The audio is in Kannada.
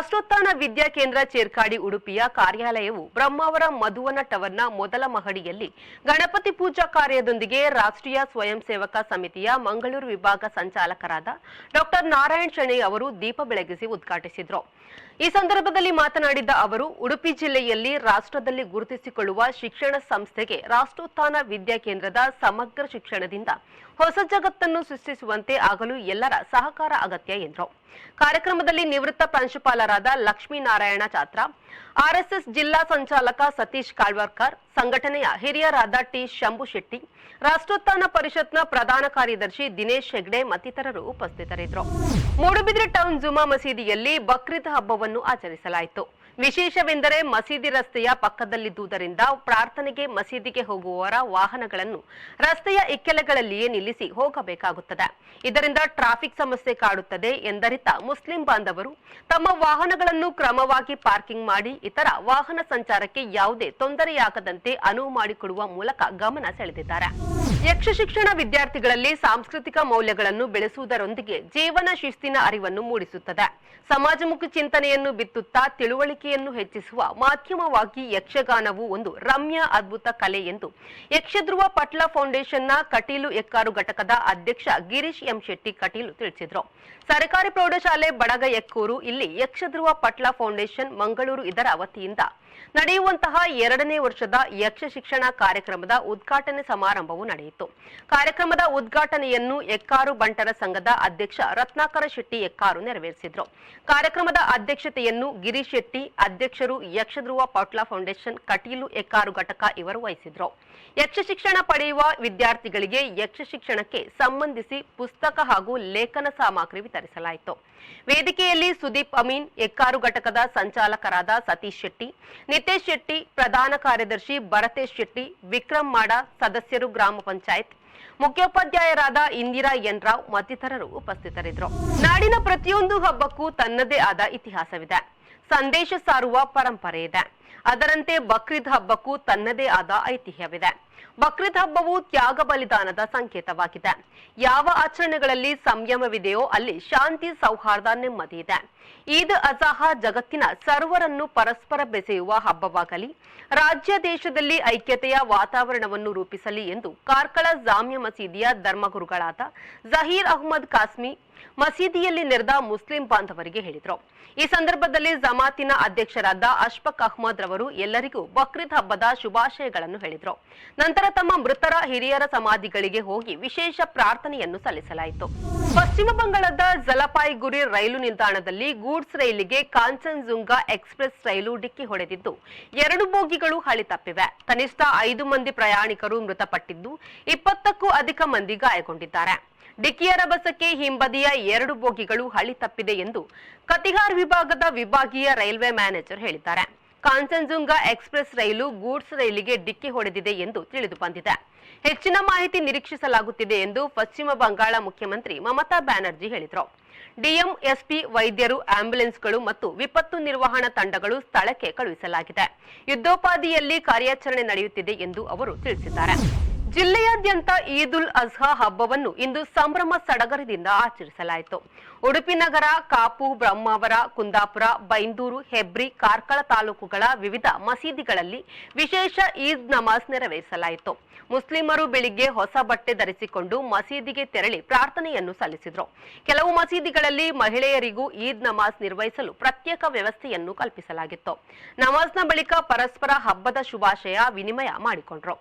ವಿದ್ಯಾ ಕೇಂದ್ರ ಚೇರ್ಕಾಡಿ ಉಡುಪಿಯ ಕಾರ್ಯಾಲಯವು ಬ್ರಹ್ಮಾವರ ಮಧುವನ ಟವರ್ನ ಮೊದಲ ಮಹಡಿಯಲ್ಲಿ ಗಣಪತಿ ಪೂಜಾ ಕಾರ್ಯದೊಂದಿಗೆ ರಾಷ್ಟ್ರೀಯ ಸ್ವಯಂ ಸೇವಕ ಸಮಿತಿಯ ಮಂಗಳೂರು ವಿಭಾಗ ಸಂಚಾಲಕರಾದ ಡಾಕ್ಟರ್ ನಾರಾಯಣ್ ಶೆಣೈ ಅವರು ದೀಪ ಬೆಳಗಿಸಿ ಉದ್ಘಾಟಿಸಿದರು. ಈ ಸಂದರ್ಭದಲ್ಲಿ ಮಾತನಾಡಿದ ಅವರು, ಉಡುಪಿ ಜಿಲ್ಲೆಯಲ್ಲಿ ರಾಷ್ಟ್ರದಲ್ಲಿ ಗುರುತಿಸಿಕೊಳ್ಳುವ ಶಿಕ್ಷಣ ಸಂಸ್ಥೆಗೆ ರಾಷ್ಟ್ರೋತ್ಥಾನ ವಿದ್ಯಾ ಕೇಂದ್ರದ ಸಮಗ್ರ ಶಿಕ್ಷಣದಿಂದ ಹೊಸ ಜಗತ್ತನ್ನು ಸೃಷ್ಟಿಸುವಂತೆ ಆಗಲು ಎಲ್ಲರ ಸಹಕಾರ ಅಗತ್ಯ ಎಂದರು. ಕಾರ್ಯಕ್ರಮದಲ್ಲಿ ನಿವೃತ್ತ ಪ್ರಾಂಶುಪಾಲರಾದ ಲಕ್ಷ್ಮೀನಾರಾಯಣ ಚಾತ್ರ, ಆರ್ಎಸ್ಎಸ್ ಜಿಲ್ಲಾ ಸಂಚಾಲಕ ಸತೀಶ್ ಕಾಳ್ವರ್ಕರ್, ಸಂಘಟನೆಯ ಹಿರಿಯರಾದ ಟಿ ಶಂಭು ಶೆಟ್ಟಿ, ರಾಷ್ಟ್ರೋತ್ಥಾನ ಪರಿಷತ್ನ ಪ್ರಧಾನ ಕಾರ್ಯದರ್ಶಿ ದಿನೇಶ್ ಹೆಗ್ಡೆ ಮತ್ತಿತರರು ಉಪಸ್ಥಿತರಿದ್ದರು. ಮೂಡುಬಿದ್ರೆ ಟೌನ್ ಜುಮಾ ಮಸೀದಿಯಲ್ಲಿ ಬಕ್ರೀದ್ ಹಬ್ಬವನ್ನು ಆಚರಿಸಲಾಯಿತು. ವಿಶೇಷವೆಂದರೆ ಮಸೀದಿ ರಸ್ತೆಯ ಪಕ್ಕದಲ್ಲಿದ್ದುದರಿಂದ ಪ್ರಾರ್ಥನೆಗೆ ಮಸೀದಿಗೆ ಹೋಗುವವರ ವಾಹನಗಳನ್ನು ರಸ್ತೆಯ ಇಕ್ಕೆಲೆಗಳಲ್ಲಿಯೇ ನಿಲ್ಲಿಸಿ ಹೋಗಬೇಕಾಗುತ್ತದೆ. ಇದರಿಂದ ಟ್ರಾಫಿಕ್ ಸಮಸ್ಯೆ ಕಾಡುತ್ತದೆ ಎಂದರಿತ ಮುಸ್ಲಿಂ ಬಾಂಧವರು ತಮ್ಮ ವಾಹನಗಳನ್ನು ಕ್ರಮವಾಗಿ ಪಾರ್ಕಿಂಗ್ ಮಾಡಿ ಇತರ ವಾಹನ ಸಂಚಾರಕ್ಕೆ ಯಾವುದೇ ತೊಂದರೆಯಾಗದಂತೆ ಅನುವು ಮಾಡಿಕೊಡುವ ಮೂಲಕ ಗಮನ ಸೆಳೆದಿದ್ದಾರೆ. ಯಕ್ಷಶಿಕ್ಷಣ ವಿದ್ಯಾರ್ಥಿಗಳಲ್ಲಿ ಸಾಂಸ್ಕೃತಿಕ ಮೌಲ್ಯಗಳನ್ನು ಬೆಳೆಸುವುದರೊಂದಿಗೆ ಜೀವನ ಶಿಸ್ತಿನ ಅರಿವನ್ನು ಮೂಡಿಸುತ್ತದೆ. ಸಮಾಜಮುಖಿ ಚಿಂತನೆಯನ್ನು ಬಿತ್ತುತ್ತಾ ತಿಳುವಳಿಕೆಯನ್ನು ಹೆಚ್ಚಿಸುವ ಮಾಧ್ಯಮವಾಗಿ ಯಕ್ಷಗಾನವು ಒಂದು ರಮ್ಯ ಅದ್ಭುತ ಕಲೆ ಎಂದು ಯಕ್ಷಧ್ರುವ ಪಟ್ಲ ಫೌಂಡೇಶನ್ನ ಕಟೀಲು ಎಕ್ಕಾರು ಘಟಕದ ಅಧ್ಯಕ್ಷ ಗಿರೀಶ್ ಎಂ ಶೆಟ್ಟಿ ಕಟೀಲು ತಿಳಿಸಿದರು. ಸರ್ಕಾರಿ ಪ್ರೌಢಶಾಲೆ ಬಡಗ ಎಕ್ಕೂರು ಇಲ್ಲಿ ಯಕ್ಷಧ್ರುವ ಪಟ್ಲ ಫೌಂಡೇಶನ್ ಮಂಗಳೂರು ಇದರ ವತಿಯಿಂದ ನಡೆಯುವಂತಹ ಎರಡನೇ ವರ್ಷದ ಯಕ್ಷ ಶಿಕ್ಷಣ ಕಾರ್ಯಕ್ರಮದ ಉದ್ಘಾಟನೆ ಸಮಾರಂಭವು ನಡೆಯಿತು. ಕಾರ್ಯಕ್ರಮದ ಉದ್ಘಾಟನೆಯನ್ನು ಎಕ್ಕಾರು ಬಂಟರ ಸಂಘದ ಅಧ್ಯಕ್ಷ ರತ್ನಾಕರ ಶೆಟ್ಟಿ ಎಕ್ಕಾರು ನೆರವೇರಿಸಿದರು. ಕಾರ್ಯಕ್ರಮದ ಅಧ್ಯಕ್ಷತೆಯನ್ನು ಗಿರೀಶ್ ಶೆಟ್ಟಿ ಅಧ್ಯಕ್ಷರು ಯಕ್ಷಧ್ರುವ ಪೌಟ್ಲಾ ಫೌಂಡೇಶನ್, ಕಟೀಲು ಎಕ್ಕಾರು ಘಟಕ ಇವರು ವಹಿಸಿದ್ರು. ಯಕ್ಷ ಶಿಕ್ಷಣ ಪಡೆಯುವ ವಿದ್ಯಾರ್ಥಿಗಳಿಗೆ ಯಕ್ಷ ಶಿಕ್ಷಣಕ್ಕೆ ಸಂಬಂಧಿಸಿ ಪುಸ್ತಕ ಹಾಗೂ ಲೇಖನ ಸಾಮಗ್ರಿ ವಿತರಿಸಲಾಯಿತು. ವೇದಿಕೆಯಲ್ಲಿ ಸುದೀಪ್ ಅಮೀನ್ ಎಕ್ಕಾರು ಘಟಕದ ಸಂಚಾಲಕರಾದ ಸತೀಶ್ ಶೆಟ್ಟಿ, ನಿತೇಶ್ ಶೆಟ್ಟಿ, ಪ್ರಧಾನ ಕಾರ್ಯದರ್ಶಿ ಭರತೇಶ್ ಶೆಟ್ಟಿ ವಿಕ್ರಮ್ ಮಾಡ, ಸದಸ್ಯರು ಗ್ರಾಮ ಪಂಚಾಯತ್. ಮುಖ್ಯೋಪಾಧ್ಯಾಯರಾದ ಇಂದಿರಾ ಎನ್ ರಾವ್ ಮತ್ತಿತರರು ಉಪಸ್ಥಿತರಿದ್ದರು. ನಾಡಿನ ಪ್ರತಿಯೊಂದು ಹಬ್ಬಕ್ಕೂ ತನ್ನದೇ ಆದ ಇತಿಹಾಸವಿದೆ. ಸಂದೇಶ ಸಾರುವ ಪರಂಪರೆ ಇದೆ. ಅದರಂತೆ ಬಕ್ರೀದ್ ಹಬ್ಬಕ್ಕೂ ತನ್ನದೇ ಆದ ಐತಿಹ್ಯವಿದೆ. ಬಕ್ರೀದ್ ಹಬ್ಬವು ತ್ಯಾಗ ಬಲಿದಾನದ ಸಂಕೇತವಾಗಿದೆ. ಯಾವ ಆಚರಣೆಗಳಲ್ಲಿ ಸಂಯಮವಿದೆಯೋ ಅಲ್ಲಿ ಶಾಂತಿ ಸೌಹಾರ್ದ ನೆಮ್ಮದಿ ಇದೆ. ಈದ್ ಅಜಾಹ ಜಗತ್ತಿನ ಸರ್ವರನ್ನು ಪರಸ್ಪರ ಬೆಸೆಯುವ ಹಬ್ಬವಾಗಲಿ, ರಾಜ್ಯ ದೇಶದಲ್ಲಿ ಐಕ್ಯತೆಯ ವಾತಾವರಣವನ್ನು ರೂಪಿಸಲಿ ಎಂದು ಕಾರ್ಕಳ ಜಾಮ್ಯ ಮಸೀದಿಯ ಧರ್ಮಗುರುಗಳಾದ ಜಹೀರ್ ಅಹ್ಮದ್ ಕಾಸ್ಮಿ ಮಸೀದಿಯಲ್ಲಿ ನೆರೆದ ಮುಸ್ಲಿಂ ಬಾಂಧವರಿಗೆ ಹೇಳಿದರು. ಈ ಸಂದರ್ಭದಲ್ಲಿ ಜಮಾತಿನ ಅಧ್ಯಕ್ಷರಾದ ಅಶ್ಫಕ್ ಅಹ್ಮದ್ ರವರು ಎಲ್ಲರಿಗೂ ಬಕ್ರೀದ್ ಹಬ್ಬದ ಶುಭಾಶಯಗಳನ್ನು ಹೇಳಿದರು. ನಂತರ ತಮ್ಮ ಮೃತರ ಹಿರಿಯರ ಸಮಾಧಿಗಳಿಗೆ ಹೋಗಿ ವಿಶೇಷ ಪ್ರಾರ್ಥನೆಯನ್ನು ಸಲ್ಲಿಸಲಾಯಿತು. ಪಶ್ಚಿಮ ಬಂಗಾಳದ ಜಲಪಾಯಿಗುರಿ ರೈಲು ನಿಲ್ದಾಣದಲ್ಲಿ ಗೂಡ್ಸ್ ರೈಲಿಗೆ ಕಾಂಚನ್ಜುಂಗಾ ಎಕ್ಸ್ಪ್ರೆಸ್ ರೈಲು ಡಿಕ್ಕಿ ಹೊಡೆದಿದ್ದು, ಎರಡು ಬೋಗಿಗಳು ಹಳಿ ತಪ್ಪಿವೆ. ಕನಿಷ್ಠ ಐದು ಮಂದಿ ಪ್ರಯಾಣಿಕರು ಮೃತಪಟ್ಟಿದ್ದು, ಇಪ್ಪತ್ತಕ್ಕೂ ಅಧಿಕ ಮಂದಿ ಗಾಯಗೊಂಡಿದ್ದಾರೆ. ಡಿಕ್ಕಿಯ ರಭಸಕ್ಕೆ ಹಿಂಬದಿಯ ಎರಡು ಬೋಗಿಗಳು ಹಳಿ ತಪ್ಪಿದೆ ಎಂದು ಕತಿಹಾರ್ ವಿಭಾಗದ ವಿಭಾಗೀಯ ರೈಲ್ವೆ ಮ್ಯಾನೇಜರ್ ಹೇಳಿದ್ದಾರೆ. ಕಾಂಚನ್ಜುಂಗಾ ಎಕ್ಸ್ಪ್ರೆಸ್ ರೈಲು ಗೂಡ್ಸ್ ರೈಲಿಗೆ ಡಿಕ್ಕಿ ಹೊಡೆದಿದೆ ಎಂದು ತಿಳಿದು ಬಂದಿದೆ. ಹೆಚ್ಚಿನ ಮಾಹಿತಿ ನಿರೀಕ್ಷಿಸಲಾಗುತ್ತಿದೆ ಎಂದು ಪಶ್ಚಿಮ ಬಂಗಾಳ ಮುಖ್ಯಮಂತ್ರಿ ಮಮತಾ ಬ್ಯಾನರ್ಜಿ ಹೇಳಿದರು. ಡಿಎಂ, ಎಸ್ಪಿ, ವೈದ್ಯರು, ಆಂಬ್ಯುಲೆನ್ಸ್ಗಳು ಮತ್ತು ವಿಪತ್ತು ನಿರ್ವಹಣಾ ತಂಡಗಳು ಸ್ಥಳಕ್ಕೆ ಕಳುಹಿಸಲಾಗಿದೆ. ಯುದ್ಧೋಪಾದಿಯಲ್ಲಿ ಕಾರ್ಯಾಚರಣೆ ನಡೆಯುತ್ತಿದೆ ಎಂದು ಅವರು ತಿಳಿಸಿದ್ದಾರೆ. ಜಿಲ್ಲೆಯಾದ್ಯಂತ ಈದ್ ಉಲ್ ಅಜ್ಹಾ ಹಬ್ಬವನ್ನು ಇಂದು ಸಂಭ್ರಮ ಸಡಗರದಿಂದ ಆಚರಿಸಲಾಯಿತು. ಉಡುಪಿ ನಗರ, ಕಾಪು, ಬ್ರಹ್ಮಾವರ, ಕುಂದಾಪುರ, ಬೈಂದೂರು, ಹೆಬ್ರಿ, ಕಾರ್ಕಳ ತಾಲೂಕುಗಳ ವಿವಿಧ ಮಸೀದಿಗಳಲ್ಲಿ ವಿಶೇಷ ಈದ್ ನಮಾಜ್ ನೆರವೇರಿಸಲಾಯಿತು. ಮುಸ್ಲಿಮರು ಬೆಳಿಗ್ಗೆ ಹೊಸ ಬಟ್ಟೆ ಧರಿಸಿಕೊಂಡು ಮಸೀದಿಗೆ ತೆರಳಿ ಪ್ರಾರ್ಥನೆಯನ್ನು ಸಲ್ಲಿಸಿದರು. ಕೆಲವು ಮಸೀದಿಗಳಲ್ಲಿ ಮಹಿಳೆಯರಿಗೂ ಈದ್ ನಮಾಜ್ ನಿರ್ವಹಿಸಲು ಪ್ರತ್ಯೇಕ ವ್ಯವಸ್ಥೆಯನ್ನು ಕಲ್ಪಿಸಲಾಗಿತ್ತು. ನಮಾಜ್ನ ಬಳಿಕ ಪರಸ್ಪರ ಹಬ್ಬದ ಶುಭಾಶಯ ವಿನಿಮಯ ಮಾಡಿಕೊಂಡ್ರು.